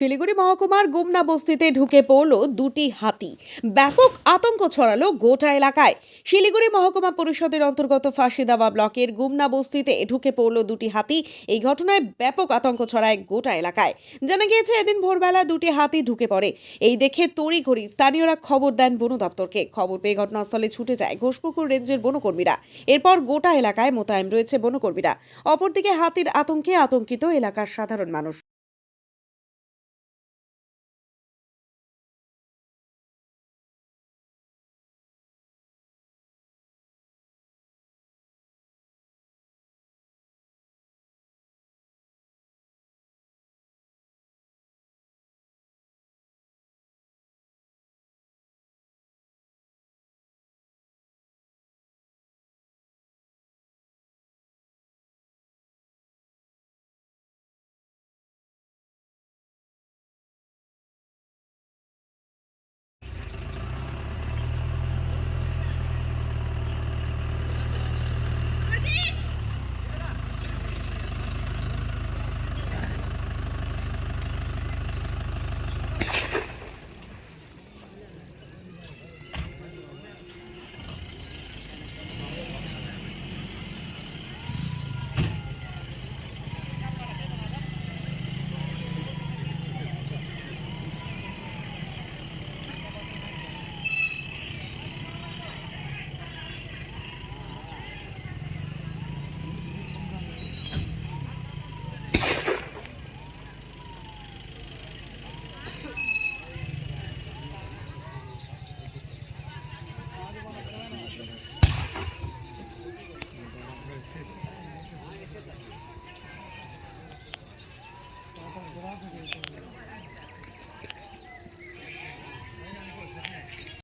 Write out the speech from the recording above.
শিলিগুড়ি মহকুমার গুমনা বস্তিতে ঢুকে পড়ল দুটি হাতি। ব্যাপক আতঙ্ক ছড়ালো গোটা এলাকায়। শিলিগুড়ি মহকুমা পরিষদের অন্তর্গত ফাঁসিদাবা ব্লকের গুমনা বস্তিতে ঢুকে পড়ল দুটি হাতি। এই ঘটনায় ব্যাপক আতঙ্ক ছড়ায় গোটা এলাকায়। জানা গিয়েছে, এদিন ভোরবেলা দুটি হাতি ঢুকে পড়ে। এই দেখে তড়িঘড়ি স্থানীয়রা খবর দেন বন দপ্তরকে। খবর পেয়ে ঘটনাস্থলে ছুটে যায় ঘোষপুকুর রেঞ্জের বনকর্মীরা। এরপর গোটা এলাকায় মোতায়েন রয়েছে বনকর্মীরা। অপরদিকে হাতির আতঙ্কে আতঙ্কিত এলাকার সাধারণ মানুষ।